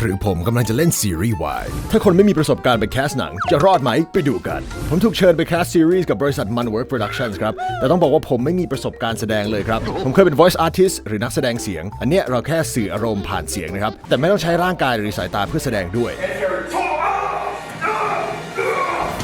หรือผมกำลังจะเล่นซีรีส์วายถ้าคนไม่มีประสบการณ์ไปแคสหนัง จะรอดไหมไปดูกัน ผมถูกเชิญไปแคสซีรีส์กับบริษัท Manwork Productions ครับ แต่ต้องบอกว่าผมไม่มีประสบการณ์แสดงเลยครับ ผมเคยเป็น voice artist หรือนักแสดงเสียง อันเนี้ยเราแค่สื่ออารมณ์ผ่านเสียงนะครับ แต่ไม่ต้องใช้ร่างกายหรือสายตาเพื่อแสดงด้วย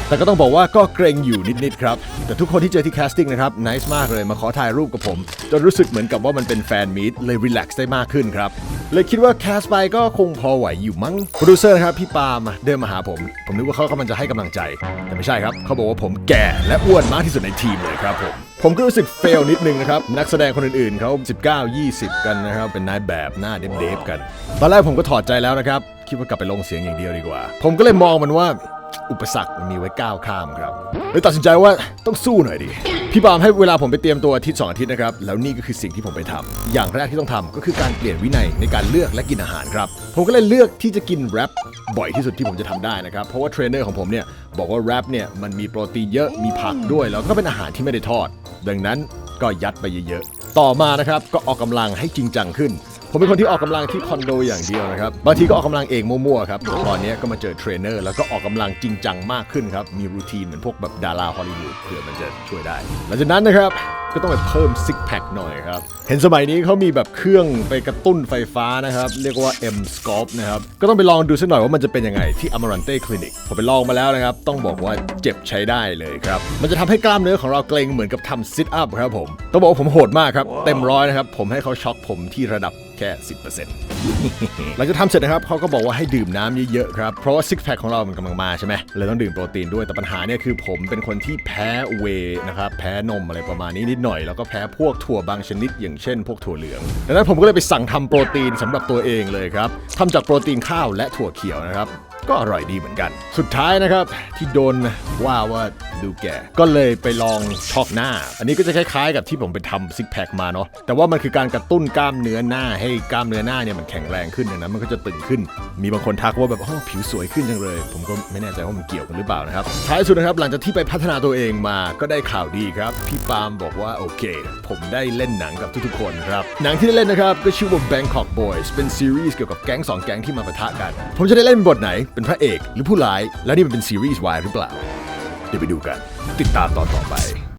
แต่ก็ต้องบอกว่าก็เกรงอยู่นิดๆครับ แต่ทุกคนที่เจอที่แคสติ้งนะครับน c e มากเลยมาขอถ่ายรูปกับผม จนรู้สึกเหมือนกับว่ามันเป็นแฟนมีตเลยรีแลกซ์ได้มากขึ้นครับ เลยคิดว่าแคสไปก็คงพอไหวอยู่มั้งโปรดิวเซอร์นะครับพี่ปาเดินมาหาผม ผมนึกว่าเขากำลังจะให้กำลังใจ แต่ไม่ใช่ครับ เขาบอกว่าผมแก่และอ้วนมากที่สุดในทีมเลยครับผมผมก็รู้สึกเฟลนิดนึงนะครับ นักแสดงคนอื่นๆเขา19 20 กันนะครับ เป็นนายแบบหน้าเดฟๆกัน ตอนแรกผมก็ถอดใจแล้วนะครับ คิดว่ากลับไปลงเสียงอย่างเดียวดีกว่า ผมก็เลยมองมันว่า อุปสรรคมันมีไว้ก้าวข้ามครับเลยตัดสินใจว่าต้องสู้หน่อยดิพี่ปาล์มให้เวลาผมไปเตรียมตัวอาทิตย์สองอาทิตย์นะครับแล้วนี่ก็คือสิ่งที่ผมไปทำอย่างแรกที่ต้องทำก็คือการเปลี่ยนวินัยในการเลือกและกินอาหารครับผมก็เลยเลือกที่จะกินแรปบ่อยที่สุดที่ผมจะทำได้นะครับเพราะว่าเทรนเนอร์ของผมเนี่ยบอกว่าแรปเนี่ยมันมีโปรตีนเยอะมีผักด้วย แล้วก็เป็นอาหารที่ไม่ได้ทอด ดังนั้นก็ยัดไปเยอะๆต่อมานะครับก็ออกกำลังให้จริงจังขึ้น ผมเป็นคนที่ออกกำลังที่คอนโดอย่างเดียวนะครับ บางทีก็ออกกำลังเองมั่วๆครับ ตอนนี้ก็มาเจอเทรนเนอร์แล้วก็ออกกำลังจริงจังมากขึ้นครับ มีรูทีนเหมือนพวกแบบดาราฮอลลีวูดเผื่อมันจะช่วยได้ หลังจากนั้นนะครับก็ต้องไปเพิ่มซิกแพคหน่อยครับ เห็นสมัยนี้เขามีแบบเครื่องไปกระตุ้นไฟฟ้านะครับ เรียกว่า M Sculpt นะครับ ก็ต้องไปลองดูสักหน่อยว่ามันจะเป็นยังไงที่ Amarante Clinic ผมไปลองมาแล้วนะครับ ต้องบอกว่าเจ็บใช้ได้เลยครับ มันจะทำให้กล้ามเนื้อของเราเกร็งเหมือนกับทำซิทอัพครับผม ต้องบอกว่าผมโหดมากครับ เต็มร้อยนะครับ ผมให้เขาช็อกผมที่ระดับแค่ 10%หลังจากทำเสร็จนะครับเขาก็บอกว่าให้ดื่มน้ำเยอะๆครับ เพราะว่าซิกแพคของเรามันกำลังมาใช่ไหมเลยต้องดื่มโปรตีนด้วย แต่ปัญหาเนี่ยคือผมเป็นคนที่แพ้เวย์นะครับ แพ้นมอะไรประมาณนี้นิดหน่อย แล้วก็แพ้พวกถั่วบางชนิดอย่างเช่นพวกถั่วเหลือง ดังนั้นผมก็เลยไปสั่งทำโปรตีนสำหรับตัวเองเลยครับทำจากโปรตีนข้าวและถั่วเขียวนะครับ ก็อร่อยดีเหมือนกัน สุดท้ายนะครับที่โดนว่าว่าดูแก่ก็เลยไปลองช็อกหน้า อันนี้ก็จะคล้ายๆ กับที่ผมไปทำซิกแพคมาเนาะแต่ว่ามันคือการกระตุ้นกล้ามเนื้อหน้าให้กล้ามเนื้อหน้าเนี่ยมันแข็งแรงขึ้นดังนั้นมันก็จะตึงขึ้น มีบางคนทักว่าแบบโอ้ผิวสวยขึ้นจังเลย ผมก็ไม่แน่ใจว่ามันเกี่ยวกันหรือเปล่านะครับท้ายสุดนะครับหลังจากที่ไปพัฒนาตัวเองมาก็ได้ข่าวดีครับพี่ปาล์มบอกว่าโอเค ผมได้เล่นหนังกับทุกๆคนครับหนังที่ได้เล่นนะครับก็ชื่อว่า Bangkok Boys เป็นซีรีส์เกี่ยวกับแก๊งสองแก๊งที่มาปะทะกัน ผมจะได้เล่นเป็นบทไหนเป็นพระเอกหรือผู้ร้าย แล้วนี่มันเป็นซีรีส์วายหรือเปล่า เดี๋ยวไปดูกัน ติดตามตอนต่อไป